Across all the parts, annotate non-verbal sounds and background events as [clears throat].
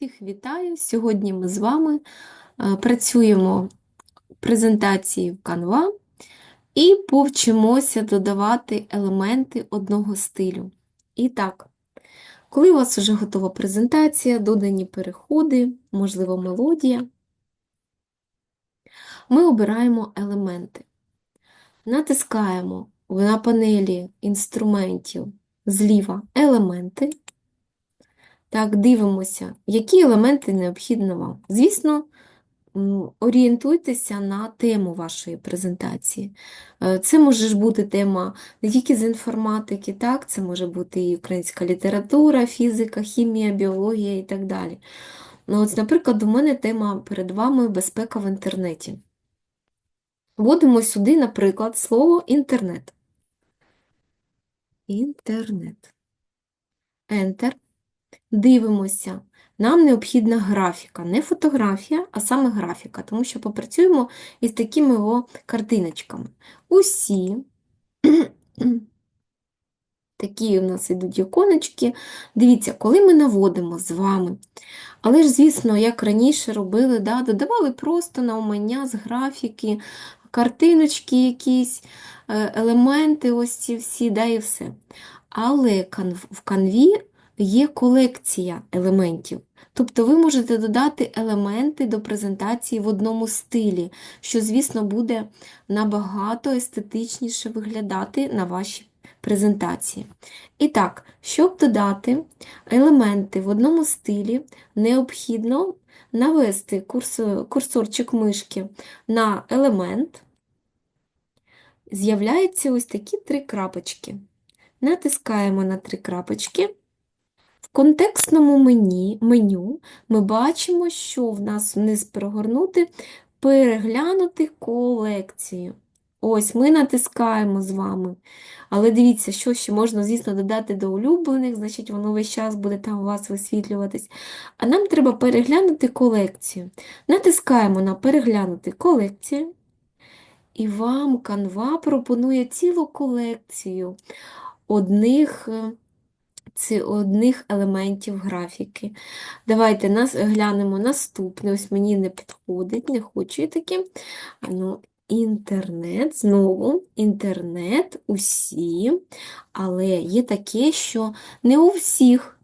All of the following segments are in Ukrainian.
Всіх вітаю! Сьогодні ми з вами е, працюємо в презентації в Canva і повчимося додавати елементи одного стилю. І так, коли у вас вже готова презентація, додані переходи, можливо, мелодія, ми обираємо елементи. Натискаємо на панелі інструментів зліва елементи. Так, дивимося, які елементи необхідно вам. Звісно, орієнтуйтеся на тему вашої презентації. Е, Це може бути тема не тільки з інформатики, так, це може бути і українська література, фізика, хімія, біологія і так далі. Ну, ось, наприклад, у мене тема перед вами безпека в інтернеті. Вводимо сюди, наприклад, слово інтернет. Інтернет. Enter. Дивимося. Нам необхідна графіка, не фотографія, а саме графіка, тому що попрацюємо із такими о картиночками. Усі [clears throat] такі у нас йдуть іконочки. Дивіться, коли ми наводимо з вами, але ж, звісно, як раніше робили, да, додавали просто на умання з графіки, картиночки якісь, е, елементи, ось ці всі, да, і все. Але в канві є колекція елементів. Тобто ви можете додати елементи до презентації в одному стилі, що, звісно, буде набагато естетичніше виглядати на вашій презентації. І так, щоб додати елементи в одному стилі, необхідно навести курсорчик мишки на елемент. З'являються ось такі три крапочки. Натискаємо на три крапочки. В контекстному мені, меню ми бачимо, що в нас вниз перегорнути, переглянути колекцію. Ось ми натискаємо з вами. Але дивіться, що ще можна, звісно, додати до улюблених, значить, воно весь час буде там у вас висвітлюватись. А нам треба переглянути колекцію. Натискаємо на переглянути колекцію. І вам Canva пропонує цілу колекцію одних, е, ці- одних елементів графіки. Давайте нас глянемо наступне. Ось мені не підходить, не хочу я таке. Ну, інтернет, знову інтернет, усі, але є таке, що не у всіх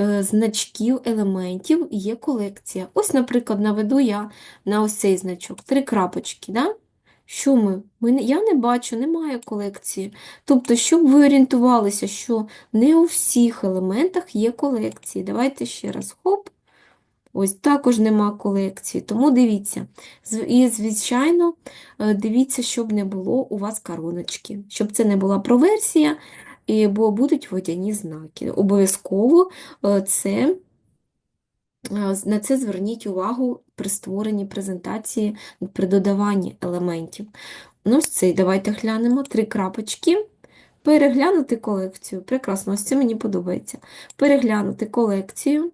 е, значків, елементів є колекція. Ось, наприклад, наведу я на ось цей значок, три крапочки. Да? Що ми? Я не бачу, немає колекції. Тобто, щоб ви орієнтувалися, що не у всіх елементах є колекції. Давайте ще раз, хоп. Ось також нема колекції, тому дивіться. І, звичайно, е, дивіться, щоб не було у вас короночки, щоб це не була проверсія, бо будуть водяні знаки. Обов'язково е, це, на це зверніть увагу при створенні презентації, при додаванні елементів. Ну, ось цей, давайте глянемо. Три крапочки. Переглянути колекцію. Прекрасно, ось це мені подобається. Переглянути колекцію.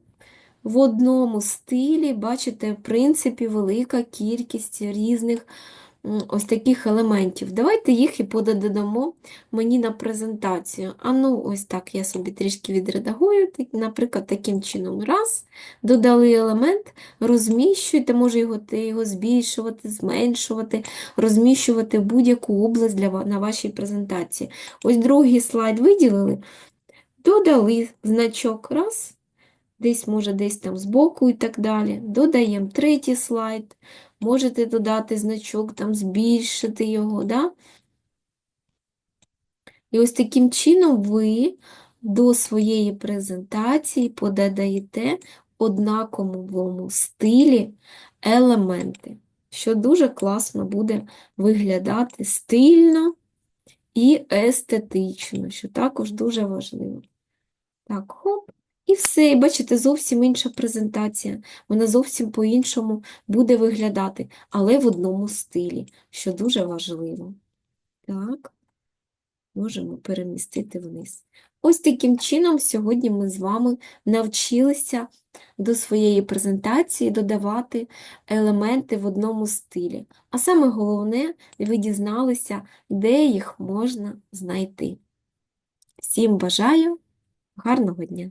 В одному стилі, бачите, в принципі, велика кількість різних ось таких елементів. Давайте їх і пододамо мені на презентацію. А ну, ось так я собі трішки відредагую. Наприклад, таким чином. Раз, додали елемент, розміщуйте, може його, його збільшувати, зменшувати, розміщувати будь-яку область для, на вашій презентації. Ось другий слайд виділили, додали значок. Раз десь, може, десь там збоку і так далі. Додаємо третій слайд, можете додати значок, там збільшити його. Да? І ось таким чином ви до своєї презентації подаєте однаковому стилі елементи, що дуже класно буде виглядати стильно і естетично, що також дуже важливо. Так, хоп. І все, і бачите, зовсім інша презентація. Вона зовсім по-іншому буде виглядати, але в одному стилі, що дуже важливо. Так, можемо перемістити вниз. Ось таким чином сьогодні ми з вами навчилися до своєї презентації додавати елементи в одному стилі. А саме головне, ви дізналися, де їх можна знайти. Всім бажаю гарного дня!